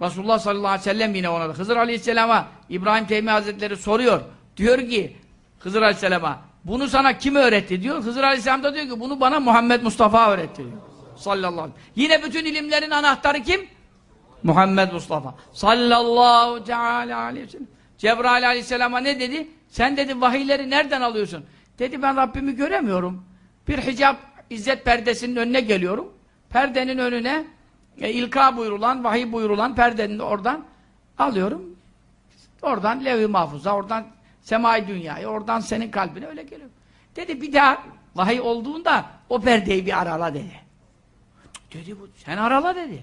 Resulullah sallallahu aleyhi ve sellem yine ona da. Hızır aleyhisselama İbrahim Teymi Hazretleri soruyor. Diyor ki Hızır aleyhisselama bunu sana kim öğretti diyor. Hızır aleyhisselam da diyor ki bunu bana Muhammed Mustafa öğretti diyor. Sallallahu aleyhi. Yine bütün ilimlerin anahtarı kim? Muhammed Mustafa. Sallallahu aleyhi ve sellem. Cebrail aleyhisselama ne dedi? Sen dedi vahiyleri nereden alıyorsun? Dedi ben Rabbimi göremiyorum. Bir hicap izzet perdesinin önüne geliyorum. Perdenin önüne e, ilka buyurulan, vahiy buyurulan perdenin oradan alıyorum. Oradan levh-i mahfuza, oradan semai dünyaya, oradan senin kalbine öyle geliyor. Dedi bir daha vahiy olduğunda o perdeyi bir arala dedi. Dedi bu, sen arala dedi.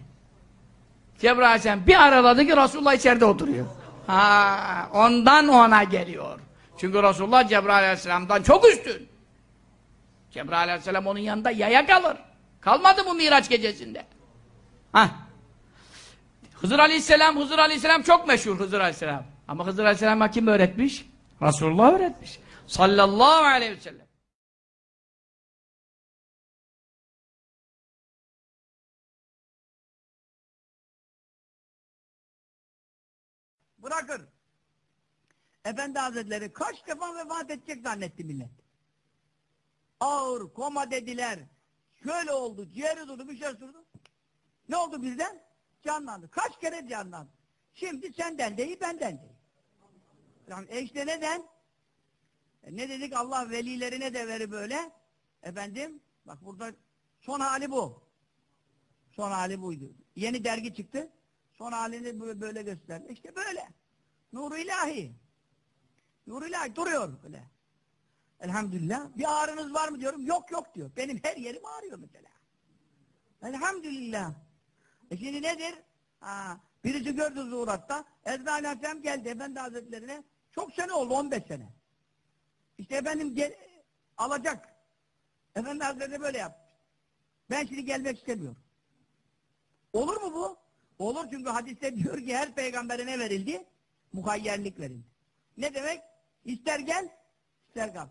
Cebrail Aleyhisselam bir araladı ki Resulullah içeride oturuyor. Ha, ondan ona geliyor. Çünkü Resulullah Cebrail Aleyhisselam'dan çok üstün. Cebrail Aleyhisselam onun yanında yaya kalır. Kalmadı mı Miraç gecesinde? Ha. Hızır Aleyhisselam, Hızır Aleyhisselam çok meşhur Hızır Aleyhisselam. Ama Hızır Aleyhisselam'a kim öğretmiş? Resulullah öğretmiş. Sallallahu aleyhi ve sellem. Bırakın. Efendi Hazretleri kaç defa vefat edecek zannetti millet. Ağır, koma dediler. Şöyle oldu, ciğeri durdu, bir şey durdu. Ne oldu birden? Canlandı. Kaç kere canlandı. Şimdi senden değil, benden değil. Yani e neden? E ne dedik? Allah velilerine de veri böyle. Efendim, bak burada son hali bu. Son hali buydu. Yeni dergi çıktı. Son halini böyle gösterdi. İşte böyle. Nur ilahi. Nur ilahi duruyor böyle. Elhamdülillah. Bir ağrınız var mı diyorum. Yok yok diyor. Benim her yerim ağrıyor mesela. Elhamdülillah. E şimdi nedir? Ha, birisi gördü zuhuratta. Ezra Aleyhisselam geldi Efendi Hazretlerine. Çok sene oldu 15 sene. İşte efendim gel, alacak. Efendi Hazretleri böyle yaptı. Ben şimdi gelmek istemiyorum. Olur mu bu? Olur çünkü hadiste diyor ki her peygambere ne verildi? Muhayyerlik verildi. Ne demek? İster gel, ister kal.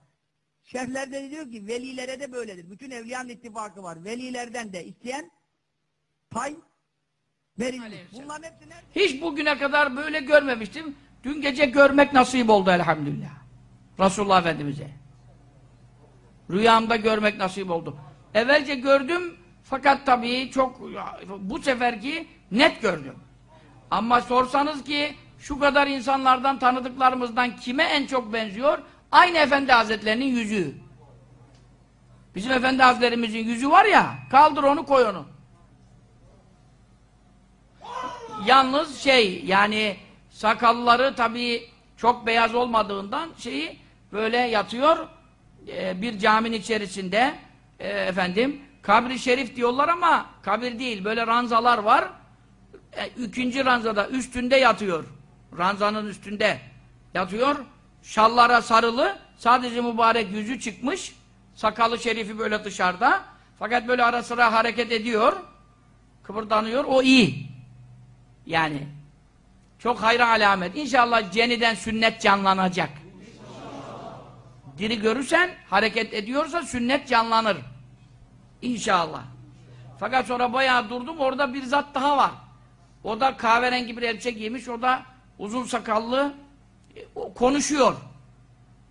Şerhlerde diyor ki velilere de böyledir. Bütün evliyanın ittifakı var. Velilerden de isteyen pay verilir. Aleyhisselam. Bunların hepsi nerede? Hiç bugüne kadar böyle görmemiştim. Dün gece görmek nasip oldu elhamdülillah. Resulullah Efendimiz'e. Rüyamda görmek nasip oldu. Evvelce gördüm fakat tabii çok bu seferki net gördüm. Ama sorsanız ki şu kadar insanlardan tanıdıklarımızdan kime en çok benziyor? Aynı Efendi Hazretlerinin yüzü. Bizim Efendi Hazretlerimizin yüzü var ya, kaldır onu koy onu. Yalnız şey yani sakalları tabii çok beyaz olmadığından şeyi böyle yatıyor e, bir caminin içerisinde e, efendim kabri şerif diyorlar ama kabir değil böyle ranzalar var. E, ikinci ranzada üstünde yatıyor ranzanın üstünde yatıyor. Şallara sarılı sadece mübarek yüzü çıkmış sakalı şerifi böyle dışarıda. Fakat böyle ara sıra hareket ediyor kıpırdanıyor o iyi yani çok hayra alamet. İnşallah ceniden sünnet canlanacak. Diri görürsen, hareket ediyorsa sünnet canlanır. İnşallah. Fakat sonra bayağı durdum, orada bir zat daha var. O da kahverengi bir elbise giymiş, o da uzun sakallı, e, o konuşuyor.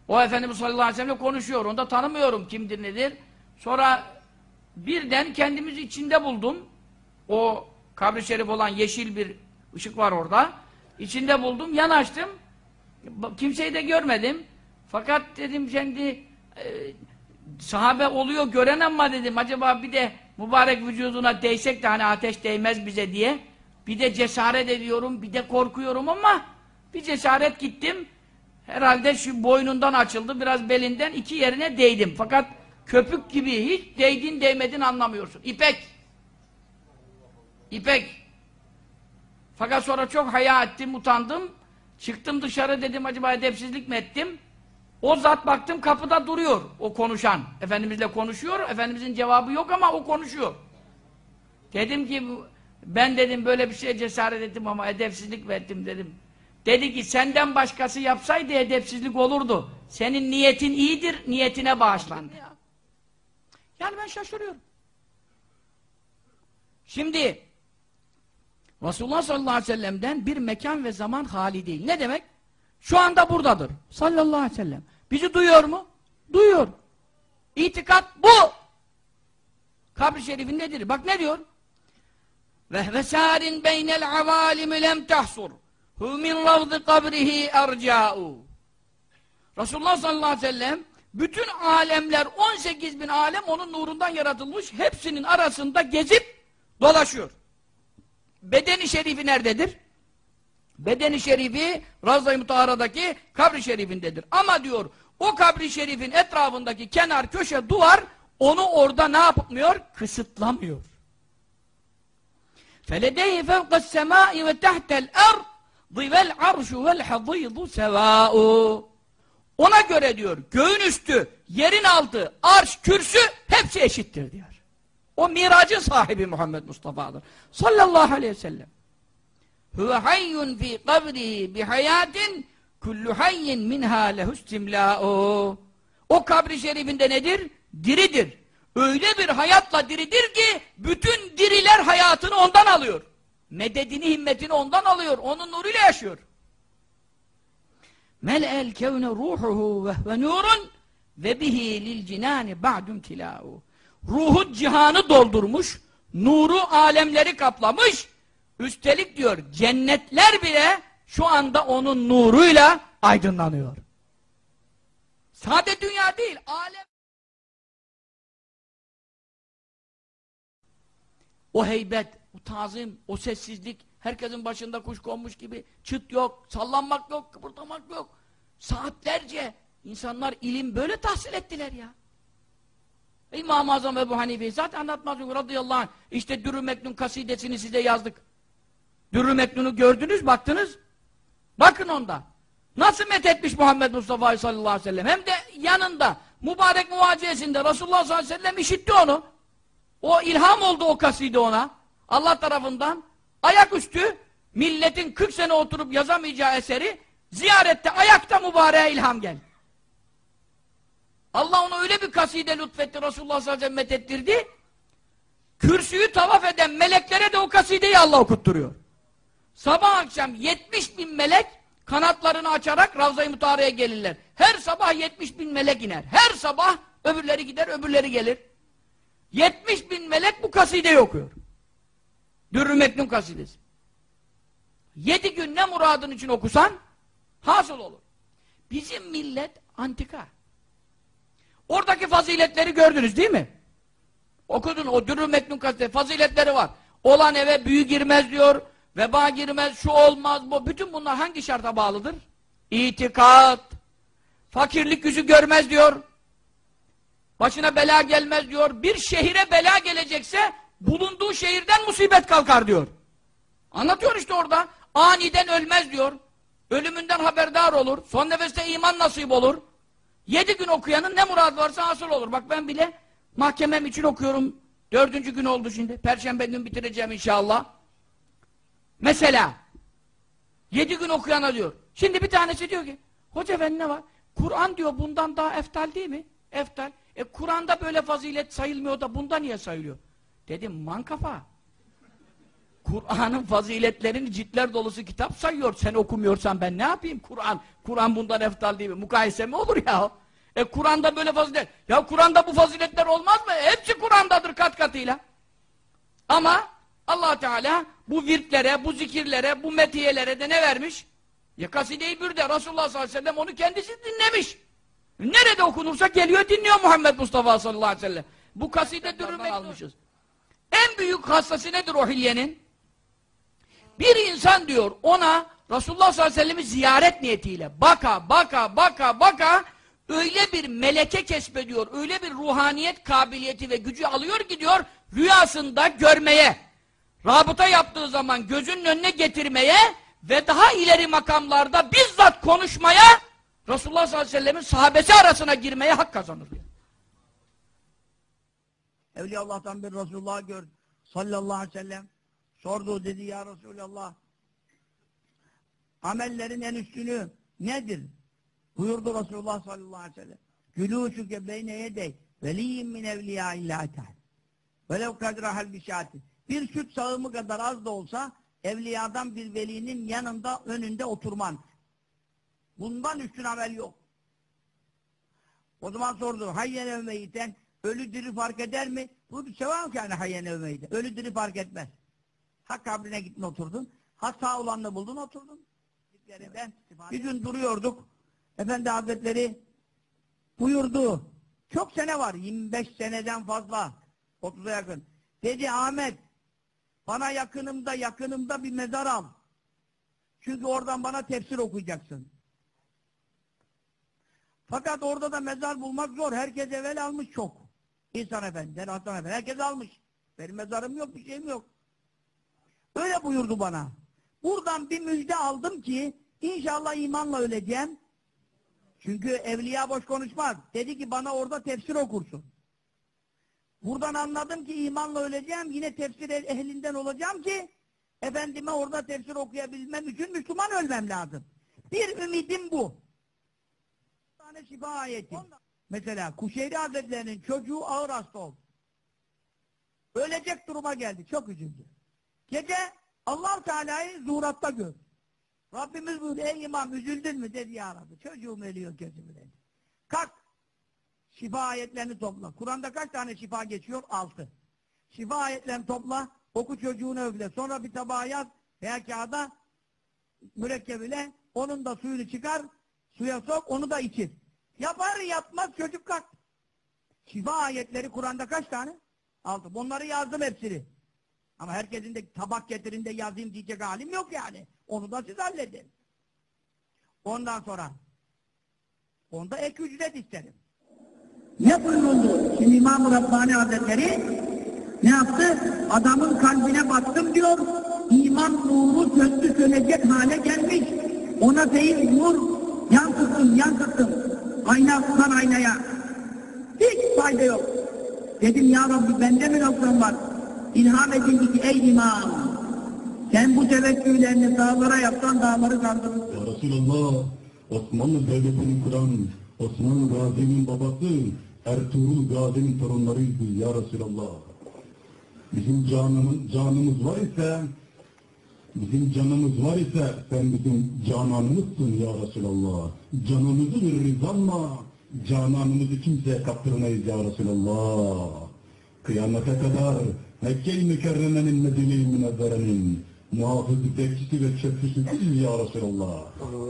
O Efendimiz sallallahu aleyhi ve sellem konuşuyor. Onu da tanımıyorum kimdir nedir. Sonra birden kendimizi içinde buldum. O kabri şerif olan yeşil bir ışık var orada. İçinde buldum, yanaştım. Kimseyi de görmedim. Fakat dedim kendi e, sahabe oluyor gören ama dedim acaba bir de mübarek vücuduna değsek de hani ateş değmez bize diye. Bir de cesaret ediyorum, bir de korkuyorum ama bir cesaret gittim. Herhalde şu boynundan açıldı, biraz belinden iki yerine değdim. Fakat köpük gibi hiç değdin değmedin anlamıyorsun. İpek. İpek. Fakat sonra çok haya ettim, utandım. Çıktım dışarı dedim acaba edepsizlik mi ettim? O zat baktım kapıda duruyor o konuşan. Efendimizle konuşuyor. Efendimizin cevabı yok ama o konuşuyor. Dedim ki ben dedim böyle bir şeye cesaret ettim ama edepsizlik mi ettim dedim. Dedi ki senden başkası yapsaydı edepsizlik olurdu. Senin niyetin iyidir, niyetine bağışlandı. Yani ben şaşırıyorum. Şimdi Resulullah sallallahu aleyhi ve sellem'den bir mekan ve zaman hali değil. Ne demek? Şu anda buradadır. Sallallahu aleyhi ve sellem. Bizi duyuyor mu? Duyuyor. İtikat bu. Kabri şerifin nedir? Bak ne diyor? Vehve sârin beynel avâlimi lem tahsur. Hu min ravdı kabrihi erca'u. Resulullah sallallahu aleyhi ve sellem bütün alemler 18 bin alem onun nurundan yaratılmış. Hepsinin arasında gezip dolaşıyor. Bedeni şerifi nerededir? Bedeni şerifi Ravza-i Mutahara'daki kabri şerifindedir. Ama diyor o kabri şerifin etrafındaki kenar köşe duvar onu orada ne yapmıyor? Kısıtlamıyor. فَلَدَيْهِ فَوْقَ السَّمَاءِ وَتَحْتَ الْأَرْضِ وَالْعَرْشُ وَالْحَضِيضُ سَوَاءُ Ona göre diyor göğün üstü, yerin altı, arş, kürsü hepsi eşittir diyor. O miracın sahibi Muhammed Mustafa'dır. Sallallahu aleyhi ve sellem. Huve hayyun fi kabrihi bi hayatin kullu hayyin minha lehu istimla'u. O kabri şerifinde nedir? Diridir. Öyle bir hayatla diridir ki bütün diriler hayatını ondan alıyor. Mededini, himmetini ondan alıyor. Onun nuruyla yaşıyor. Mel'el kevne ruhuhu ve nurun ve bihi lil cinani ba'dum tila'u. Ruhu cihanı doldurmuş, nuru alemleri kaplamış. Üstelik diyor cennetler bile şu anda onun nuruyla aydınlanıyor. Sade dünya değil, alem. O heybet, o tazim, o sessizlik, herkesin başında kuş konmuş gibi çıt yok, sallanmak yok, kıpırdamak yok. Saatlerce insanlar ilim böyle tahsil ettiler ya. İmam-ı Azam Ebu Hanife zaten anlatmaz yok radıyallahu anh. İşte Dürrü Meknun kasidesini size yazdık. Dürrü Meknun'u gördünüz, baktınız. Bakın onda. Nasıl methetmiş Muhammed Mustafa sallallahu aleyhi ve sellem. Hem de yanında, mübarek muvaciyesinde Resulullah sallallahu aleyhi ve sellem işitti onu. O ilham oldu o kaside ona. Allah tarafından. Ayaküstü milletin 40 sene oturup yazamayacağı eseri ziyarette ayakta mübareğe ilham geldi. Allah ona öyle bir kaside lütfetti Resulullah sallallahu aleyhi ve sellem methettirdi. Kürsüyü tavaf eden meleklere de o kasideyi Allah okutturuyor. Sabah akşam 70 bin melek kanatlarını açarak Ravza-i Mutahara'ya gelirler. Her sabah 70 bin melek iner. Her sabah öbürleri gider, öbürleri gelir. 70 bin melek bu kasideyi okuyor. Dürrü Meknun kasidesi. 7 gün ne muradın için okusan hasıl olur. Bizim millet antika. Oradaki faziletleri gördünüz değil mi? Okudun o Dürrü Meknun faziletleri var. Olan eve büyü girmez diyor. Veba girmez, şu olmaz, bu. Bütün bunlar hangi şarta bağlıdır? İtikat. Fakirlik yüzü görmez diyor. Başına bela gelmez diyor. Bir şehire bela gelecekse bulunduğu şehirden musibet kalkar diyor. Anlatıyor işte orada. Aniden ölmez diyor. Ölümünden haberdar olur. Son nefeste iman nasip olur. Yedi gün okuyanın ne muradı varsa hasıl olur. Bak ben bile mahkemem için okuyorum. Dördüncü gün oldu şimdi. Perşembe gün bitireceğim inşallah. Mesela yedi gün okuyana diyor. Şimdi bir tanesi diyor ki hoca efendi ne var? Kur'an diyor bundan daha eftal değil mi? Eftal. E Kur'an'da böyle fazilet sayılmıyor da bunda niye sayılıyor? Dedim mankafa. Kur'an'ın faziletlerini ciltler dolusu kitap sayıyor. Sen okumuyorsan ben ne yapayım Kur'an? Kur'an bundan eftal değil mi? Mukayese mi olur ya? E Kur'an'da böyle fazilet. Ya Kur'an'da bu faziletler olmaz mı? Hepsi Kur'an'dadır kat katıyla. Ama allah Teala bu virtlere, bu zikirlere, bu metiyelere de ne vermiş? Ya kaside-i bürde Resulullah sallallahu aleyhi ve sellem onu kendisi dinlemiş. Nerede okunursa geliyor dinliyor Muhammed Mustafa sallallahu aleyhi ve sellem. Bu kaside dürürmek almışız. En büyük hastası nedir o hilyenin? Bir insan diyor ona Resulullah sallallahu aleyhi ve sellem'i ziyaret niyetiyle baka baka baka baka öyle bir meleke kesbediyor, öyle bir ruhaniyet kabiliyeti ve gücü alıyor ki diyor rüyasında görmeye, rabıta yaptığı zaman gözünün önüne getirmeye ve daha ileri makamlarda bizzat konuşmaya Resulullah sallallahu aleyhi ve sellemin sahabesi arasına girmeye hak kazanır. diyor. Evliya Allah'tan bir Resulullah gördü. Sallallahu aleyhi ve sellem. Sordu dedi ya Resulallah. Amellerin en üstünü nedir? Buyurdu Resulullah sallallahu aleyhi ve sellem. Gülûşüke beyne yedey veliyyin min evliyâ illâ teâlâ. Velev kadrahel bişâti. Bir süt sağımı kadar az da olsa evliyadan bir velinin yanında önünde oturman. Bundan üstün amel yok. O zaman sordu. Hayyen övmeyiten ölü diri fark eder mi? Bu bir sevam yani hayyen övmeyiten. Ölü diri fark etmez. Ha kabrine gittin oturdun. Ha sağ olanla buldun oturdun. Ben bir gün duruyorduk. Efendi Hazretleri buyurdu. Çok sene var. 25 seneden fazla. 30'a yakın. Dedi Ahmet bana yakınımda yakınımda bir mezar al. Çünkü oradan bana tefsir okuyacaksın. Fakat orada da mezar bulmak zor. Herkes evvel almış çok. İhsan Efendi'den, Hasan Efendi. Herkes almış. Benim mezarım yok, bir şeyim yok. Buyurdu bana. Buradan bir müjde aldım ki inşallah imanla öleceğim. Çünkü evliya boş konuşmaz. Dedi ki bana orada tefsir okursun. Buradan anladım ki imanla öleceğim. Yine tefsir ehlinden olacağım ki efendime orada tefsir okuyabilmem için Müslüman ölmem lazım. Bir ümidim bu. Bir tane şifa ayeti. Mesela Kuşeyri Hazretleri'nin çocuğu ağır hasta oldu. Ölecek duruma geldi. Çok üzüldü. Gece allah Teala'yı zuhuratta gör. Rabbimiz buyurdu, ey imam üzüldün mü dedi ya Rabbi. Çocuğum ölüyor gözümün önünde. Kalk. Şifa ayetlerini topla. Kur'an'da kaç tane şifa geçiyor? Altı. Şifa ayetlerini topla. Oku çocuğunu öfle. Sonra bir tabağa yaz veya kağıda mürekkep ile onun da suyunu çıkar. Suya sok onu da içir. Yapar yapmaz çocuk kalk. Şifa ayetleri Kur'an'da kaç tane? Altı. Bunları yazdım hepsini. Ama herkesin de tabak getirin de yazayım diyecek halim yok yani. Onu da siz halledin. Ondan sonra onda ek ücret isterim. Ne buyuruldu? Şimdi İmam-ı Rabbani Hazretleri ne yaptı? Adamın kalbine baktım diyor. İman nuru söndü sönecek hale gelmiş. Ona feyiz nur yansıttım yansıttım. Aynadan aynaya. Hiç fayda yok. Dedim ya Rabbi bende mi noksan var? İlham edildi ki ey imam sen bu tevekküllerini dağlara yapsan dağları kaldırırsın. Ya Resulallah, Osmanlı Devleti'ni kuran Osman Gazi'nin babası Ertuğrul Gazi'nin torunlarıydı ya Resulallah. Bizim canımız, canımız var ise bizim canımız var ise sen bizim cananımızsın ya Resulallah. Canımızı veririz ama cananımızı kimseye kaptırmayız ya Resulallah. Kıyamete kadar Mekke-i Mükerreme'nin Medine-i Münevvere'nin muhafızı, bekçisi ve çöpçüsü değil ya Resulallah.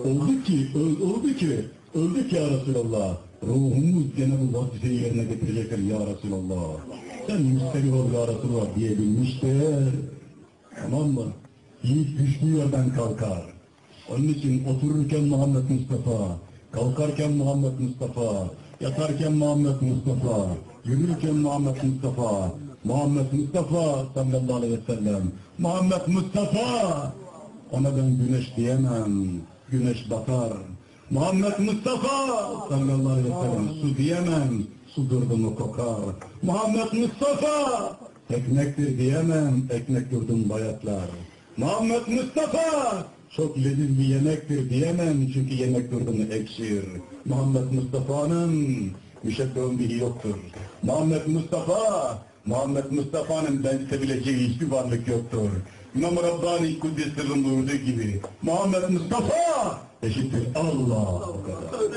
Oldu ki, oldu ki, öldük ya Resulallah. Ruhumuz gene bu vazifeyi yerine getirecektir ya Resulallah. Sen müsteri ol ya Resulallah diyebilmiştir. Tamam mı? Yiğit düştüğü yerden kalkar. Onun için otururken Muhammed Mustafa, kalkarken Muhammed Mustafa, yatarken Muhammed Mustafa, yürürken Muhammed Mustafa, Muhammed Mustafa sallallahu aleyhi ve sellem, Muhammed Mustafa, ona ben güneş diyemem, güneş batar. Muhammed Mustafa sallallahu aleyhi ve sellem, su diyemem, su durdu mu kokar. Muhammed Mustafa, ekmektir diyemem, ekmek durdum bayatlar. Muhammed Mustafa çok leziz bir yemektir diyemem çünkü yemek durdum ekşir. Muhammed Mustafa'nın müşebbehun yoktur. Muhammed Mustafa, Muhammed Mustafa'nın benzetebileceği hiçbir varlık yoktur. İmam-ı Rabbani Kuddis Sırrın buyurduğu gibi Muhammed Mustafa eşittir Allah o kadar.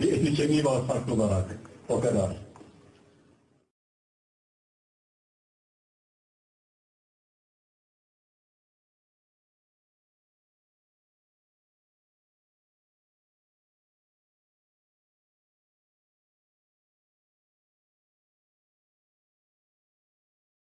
Ehli kemiği var farklı olarak o kadar.